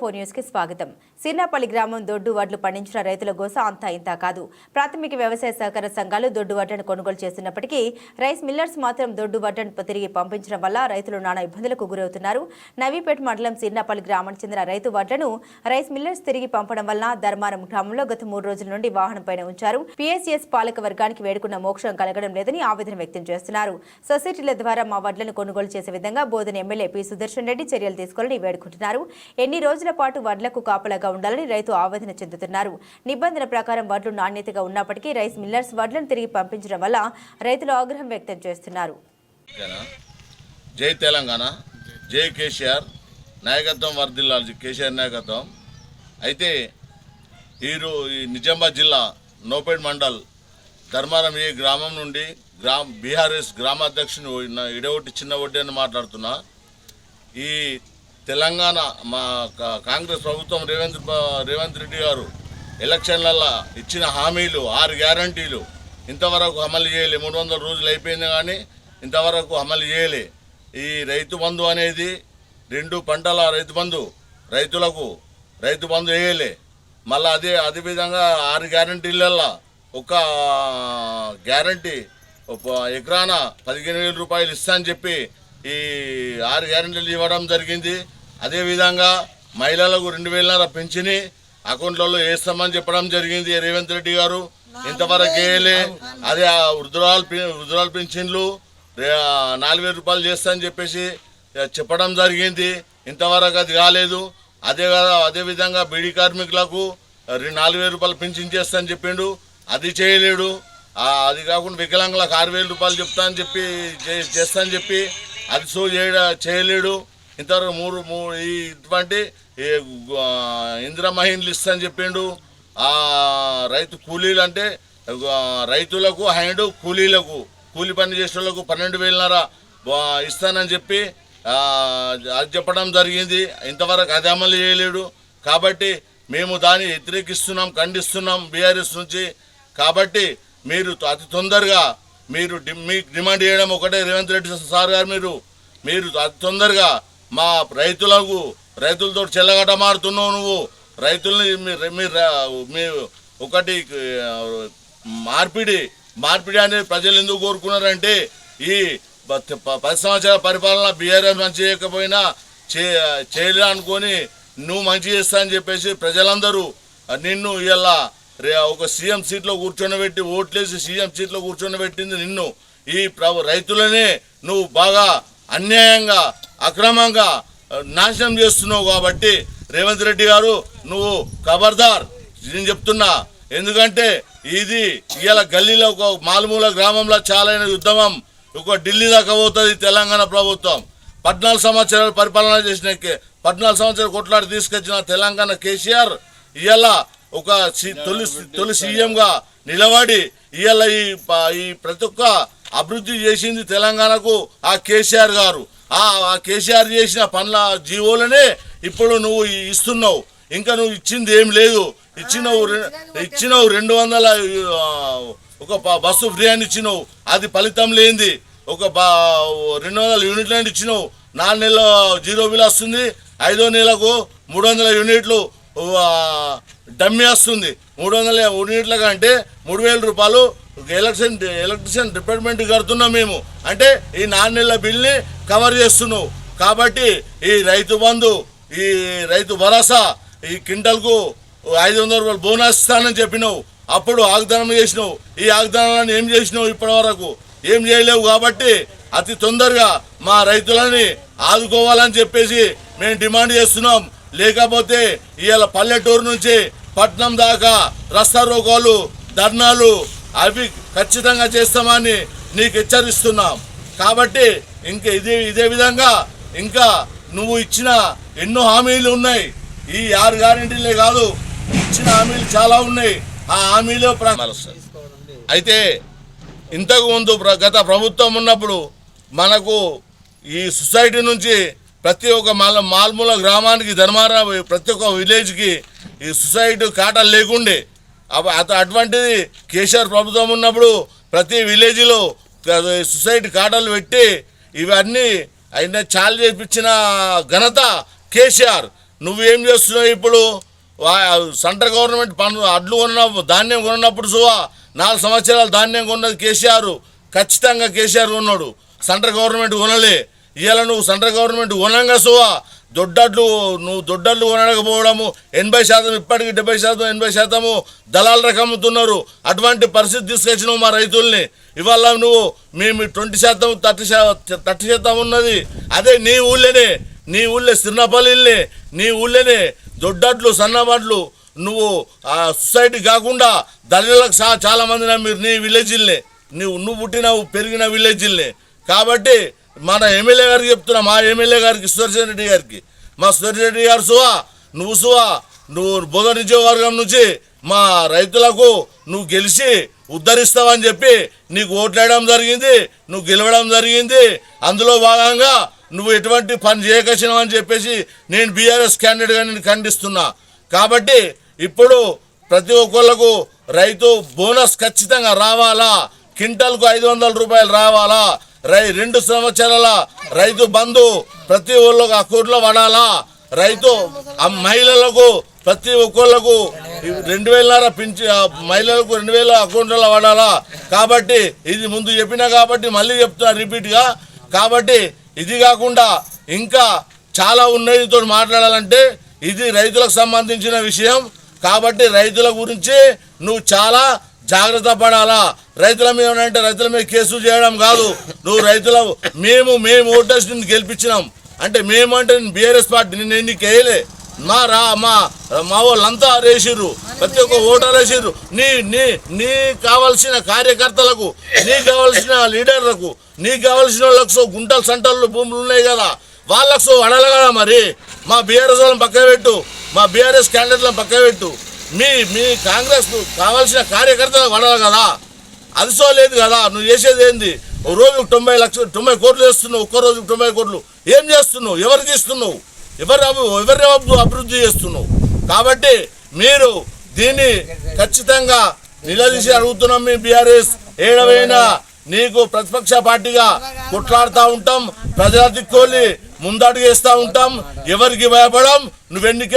Four న్యూస్కి స్వాగతం. సిర్నాపల్లి గ్రామం దొడ్డు వడ్లు పండించిన రైతుల గోస అంతా ఇంత కాదు. ప్రాథమిక వ్యవసాయ సహకార సంఘాలు దొడ్డు వడ్లను కొనుగోలు చేస్తున్నప్పటికీ రైస్ మిల్లర్స్ మాత్రం దొడ్డు వడ్లను తిరిగి పంపించడం వల్ల రైతులు నానా ఇబ్బందులకు గురవుతున్నారు. నవీపేట మండలం సిర్నాపల్లి గ్రామానికి చెందిన రైతు వడ్లను రైస్ మిల్లర్స్ తిరిగి పంపడం వల్ల ధర్మారం గ్రామంలో గత మూడు రోజుల నుండి వాహనం పైన ఉంచారు. పిఎస్ఎస్ పాలక వర్గానికి వేడుకున్న మోక్షం కలగడం లేదని ఆవేదన వ్యక్తం చేస్తున్నారు. సొసైటీల ద్వారా మా వడ్లను కొనుగోలు చేసే విధంగా బోధన ఎమ్మెల్యే పి సుదర్శన్ రెడ్డి చర్యలు తీసుకోవాలని వేడుకుంటున్నారు. ఎన్ని రోజులు పాటు వడ్లకు కాపలాగా ఉండాలని రైతు ఆవేదన చెందుతున్నారు. నిబంధన ప్రకారం వడ్లు నాణ్యతగా ఉన్నప్పటికీ రైస్ మిల్లర్స్ వడ్లను తిరిగి పంపించడం వల్ల రైతులు ఆగ్రహం వ్యక్తం చేస్తున్నారు. జై తెలంగాణ జై కేసీఆర్ నాయకత్వం వర్ధిల్లాలి కేసీఆర్ నాయకత్వం. అయితే ఈరో ఈ నిజామాబాద్ జిల్లా నోపేడ్ మండల్ ధర్మారం ఈ గ్రామం నుండి గ్రామ బీఆర్ఎస్ గ్రామాధ్యక్షుని నా ఇడవొట్టి చిన్న వడ్డీ అని మాట్లాడుతున్నా. ఈ తెలంగాణ మా కా- కాంగ్రెస్ ప్రభుత్వం రేవంత్ రేవంత్ రెడ్డి గారు ఎలక్షన్లల్లో ఇచ్చిన హామీలు ఆరు గ్యారంటీలు ఇంతవరకు అమలు చేయలే. మూడు వందల రోజులు అయిపోయింది కానీ ఇంతవరకు అమలు చేయలే. ఈ రైతు బంధు అనేది రెండు పంటల రైతు బంధు రైతులకు రైతు బంధు వేయలే. మళ్ళీ అదే అదేవిధంగా ఆరు గ్యారంటీలల్లో ఒక గ్యారంటీ ఒక ఎకరాన పదిహేను వేల రూపాయలు ఇస్తా అని చెప్పి ఈ ఆరు గ్యారెంటీలు ఇవ్వడం జరిగింది. అదేవిధంగా మహిళలకు రెండు వేలన్నర పెంచిని అకౌంట్లలో వేస్తామని చెప్పడం జరిగింది రేవంత్ రెడ్డి గారు. ఇంతవరకు వేయలే అదే ఆ వృద్ధురాలు వృద్ధురాలు పెన్షన్లు నాలుగు వేల రూపాయలు చేస్తా అని చెప్పేసి చెప్పడం జరిగింది. ఇంతవరకు అది కాలేదు. అదే అదేవిధంగా బీడీ కార్మికులకు రెండు నాలుగు వేల రూపాయలు పెన్షన్ చేస్తా అని చెప్పిండు. అది చేయలేడు. అది కాకుండా వికలాంగులకు ఆరు వేల రూపాయలు చెప్తా అని చెప్పి చే- చేస్తా అని చెప్పి అది సో చేయడ చేయలేడు. ఇంతవరకు మూడు మూ- ఈ ఇటువంటి ఈ, మహిళలు ఇస్తా అని చెప్పిండు. ఆ రైతు కూలీలు అంటే రైతులకు అండ్ కూలీలకు కూలి పని చేసే వాళ్ళకు పన్నెండు వేలన్నర ఇస్తానని చెప్పి అది చెప్పడం జరిగింది. ఇంతవరకు అది అమలు చేయలేడు. కాబట్టి మేము దాన్ని వ్యతిరేకిస్తున్నాం ఖండిస్తున్నాం బీఆర్ఎస్ నుంచి. కాబట్టి మీరు అతి తొందరగా మీరు డి- మీకు డిమాండ్ చేయడం ఒకటే. రేవంత్ రెడ్డి సార్ గారు మీరు మీరు అతి తొందరగా మా రైతులకు రైతులతో చెల్లగట మారుతున్నావు నువ్వు. రైతుల్ని మీరు ఒకటి మార్పిడి మార్పిడి అనేది ప్రజలు ఎందుకు కోరుకున్నారంటే ఈ ప- పది సంవత్సరాల పరిపాలన బీఆర్ఎస్ మంచి చేయకపోయినా చే చేయలే అనుకొని నువ్వు మంచి చేస్తా అని చెప్పేసి ప్రజలందరూ నిన్ను ఇలా రే ఒక సీఎం సీట్లో కూర్చొని ఓట్లేసి సీఎం సీట్లో కూర్చొనిబెట్టింది నిన్ను. ఈ ప్రభు రైతులనే నువ్వు బాగా అన్యాయంగా అక్రమంగా నాశనం చేస్తున్నావు కాబట్టి రేవంత్ రెడ్డి గారు నువ్వు ఖబర్దార్ నేను చెప్తున్నా ఎందుకంటే ఇది ఇవాళ గల్లీలో ఒక మాలుమూల గ్రామంలో చాలైన ఉద్యమం ఒక ఢిల్లీ దాకా పోతుంది తెలంగాణ ప్రభుత్వం. పద్నాలుగు సంవత్సరాలు పరిపాలన చేసిన పద్నాలుగు సంవత్సరాలు కొట్లాడి తీసుకొచ్చిన తెలంగాణ కేసీఆర్ ఇవాళ ఒక సి- తొలి తొలి సీఎంగా నిలబడి ఇవాళ ఈ ఈ ప్రతి ఒక్క అభివృద్ధి చేసింది తెలంగాణకు ఆ కేసీఆర్ గారు. ఆ కేసీఆర్ చేసిన పనుల జీవోలనే ఇప్పుడు నువ్వు ఇస్తున్నావు. ఇంకా నువ్వు ఇచ్చింది ఏం లేదు. ఇచ్చినవు ఇచ్చినవు రెండు వందల ఒక బస్సు ఫ్రీ అని ఇచ్చినావు. అది ఫలితం లేనిది. ఒక బా రెండు వందల యూనిట్లు అని ఇచ్చినావు. నాలుగు నెలల జీరో బిల్ వస్తుంది. ఐదో నెలకు మూడు వందల యూనిట్లు. డమ్మి వస్తుంది మూడు వందల యూనిట్ల కంటే మూడు వేల రూపాయలు ఎలక్షన్ ఎలక్ట్రిషియన్ డిపార్ట్మెంట్ కడుతున్నాం మేము. అంటే ఈ నాలుగు నెలల బిల్ని కవర్ చేస్తున్నావు. కాబట్టి ఈ రైతు బంధు ఈ రైతు భరోసా ఈ క్వింటల్కు ఐదు వందల రూపాయలు బోనస్ ఇస్తానని చెప్పినావు. అప్పుడు ఆగ్దానం చేసినావు. ఈ ఆగ్దానాన్ని ఏం చేసినావు ఇప్పటి వరకు ఏం చేయలేవు కాబట్టి అతి తొందరగా మా రైతులని ఆదుకోవాలని చెప్పేసి మేము డిమాండ్ చేస్తున్నాం. లేకపోతే ఇవాళ పల్లెటూరు నుంచి పట్నం దాకా రస్తా రోగాలు ధర్నాలు అవి ఖచ్చితంగా చేస్తామని నీకు హెచ్చరిస్తున్నాం. కాబట్టి ఇంక ఇదే ఇదే విధంగా ఇంకా నువ్వు ఇచ్చిన ఎన్నో హామీలు ఉన్నాయి. ఈ ఆరు గ్యారెంటీలే కాదు ఇచ్చిన హామీలు చాలా ఉన్నాయి. ఆ హామీలో అయితే ఇంతకు ముందు ప్ర- గత ప్రభుత్వం ఉన్నప్పుడు మనకు ఈ సొసైటీ నుంచి ప్రతి ఒక్క మాల మాల్మూల గ్రామానికి ధర్మారా ప్రతి ఒక్క విలేజ్కి ఈ సొసైటీ కాటలు లేకుండే. అత- అటువంటిది కేసీఆర్ ప్రభుత్వం ఉన్నప్పుడు ప్రతి విలేజ్లో సొసైటీ కాటలు పెట్టి ఇవన్నీ ఆయన చాలు చేపించిన ఘనత కేసీఆర్. నువ్వేం చేస్తున్నావు ఇప్పుడు? వా- సెంట్రల్ గవర్నమెంట్ పన్ను అడ్లు కొన్న ధాన్యం కొన్నప్పుడు సువా నాలుగు సంవత్సరాలు ధాన్యం కొన్నది కేసీఆర్. ఖచ్చితంగా కేసీఆర్ కొన్నాడు. సెంట్రల్ గవర్నమెంట్ కొనలే. ఇవాళ నువ్వు సెంట్రల్ గవర్నమెంట్ ఉనంగా సువా. దొడ్డడ్లు నువ్వు దొడ్డడ్లు కొనకపోవడము ఎనభై శాతం ఇప్పటికి డెబ్బై శాతం ఎనభై శాతము దళాల రకమ్ముతున్నారు. అమ్ముతున్నారు అటువంటి పరిస్థితి తీసుకొచ్చినావు మా రైతుల్ని. ఇవాళ నువ్వు మేము ట్వంటీ శాతం థర్టీ శాతం థర్టీ శాతం ఉన్నది. అదే నీ ఊళ్ళోనే నీ ఊళ్ళో సిన్నపల్లిని నీ ఊళ్ళోనే దొడ్డడ్లు సన్నబడ్లు నువ్వు ఆ సొసైటీ కాకుండా దళితులకు సహా చాలా మంది నమ్మిరు నీ విలేజ్లే నువ్వు నువ్వు పుట్టిన పెరిగిన విలేజ్లే కాబట్టి మన ఎమ్మెల్యే గారికి చెప్తున్నా మా ఎమ్మెల్యే గారికి సుదర్శన్ రెడ్డి గారికి. మా సుదర్శన్ రెడ్డి గారు సువా నువ్వు సువా నువ్వు బుధ నియోజకవర్గం నుంచి మా రైతులకు నువ్వు గెలిచి ఉద్ధరిస్తావని చెప్పి నీకు ఓట్లేయడం జరిగింది నువ్వు గెలవడం జరిగింది. అందులో భాగంగా నువ్వు ఎటువంటి పని చేయకొచ్చినావు అని చెప్పేసి నేను బీఆర్ఎస్ క్యాండిడేట్గా నేను ఖండిస్తున్నా. కాబట్టి ఇప్పుడు ప్రతి ఒక్కళ్ళకు రైతు బోనస్ ఖచ్చితంగా రావాలా? క్వింటల్కు ఐదు వందల రూపాయలు రావాలా? రై రెండు సంవత్సరాల రైతు బంధు ప్రతి ఒళ్ళకు అకౌంట్లో పడాలా? రైతు ఆ మహిళలకు ప్రతి ఒక్కళ్ళకు రెండు వేలన్నర పింఛ మహిళలకు రెండు వేల అకౌంట్లో పడాలా? కాబట్టి ఇది ముందు చెప్పినా కాబట్టి మళ్ళీ చెప్తున్నా రిపీట్గా. కాబట్టి ఇది కాకుండా ఇంకా చాలా ఉన్నదితో మాట్లాడాలంటే ఇది రైతులకు సంబంధించిన విషయం. కాబట్టి రైతుల గురించి నువ్వు చాలా జాగ్రత్త పడాలా. రైతుల మీద అంటే రైతుల మీద కేసు చేయడం కాదు. నువ్వు రైతుల మేము మేము ఓటర్స్ నిన్ను గెలిపించినాం. అంటే మేము అంటే బీఆర్ఎస్ పార్టీ నేను ఎన్నిక వేయలే మా రా మా మా వాళ్ళంతా వేసిర్రు ప్రతి ఒక్క ఓటర్ వేసిర్రు నీ నీ నీ కావలసిన కార్యకర్తలకు నీకు కావలసిన లీడర్లకు నీకు కావలసిన వాళ్ళకు సో గుంటలు సంటలు భూములు ఉన్నాయి కదా. వాళ్ళకు సో అడగల కదా మరి. మా బీఆర్ఎస్ వాళ్ళని పక్క పెట్టు. మా బీఆర్ఎస్ క్యాండిడేట్లను పక్క పెట్టు. మీ మీ కాంగ్రెస్ కావాల్సిన కార్యకర్త పడాలి కదా. అదిసో లేదు కదా. నువ్వు చేసేది ఏంది? ఒక రోజు తొంభై లక్షలు తొంభై కోట్లు చేస్తున్నావు. ఒక్క రోజు తొంభై కోట్లు. ఏం చేస్తున్నావు? ఎవరికి ఇస్తున్నావు? ఎవరు ఎవరి అభివృద్ధి చేస్తున్నావు? కాబట్టి మీరు దీన్ని ఖచ్చితంగా నిలదీసి అడుగుతున్నాం మీ బీఆర్ఎస్. ఏడవైనా నీకు ప్రతిపక్ష పార్టీగా కొట్లాడుతూ ఉంటాం. ప్రజల దిక్కోలి ముందడుగు వేస్తూ ఉంటాం. ఎవరికి భయపడం? నువ్వెన్నికే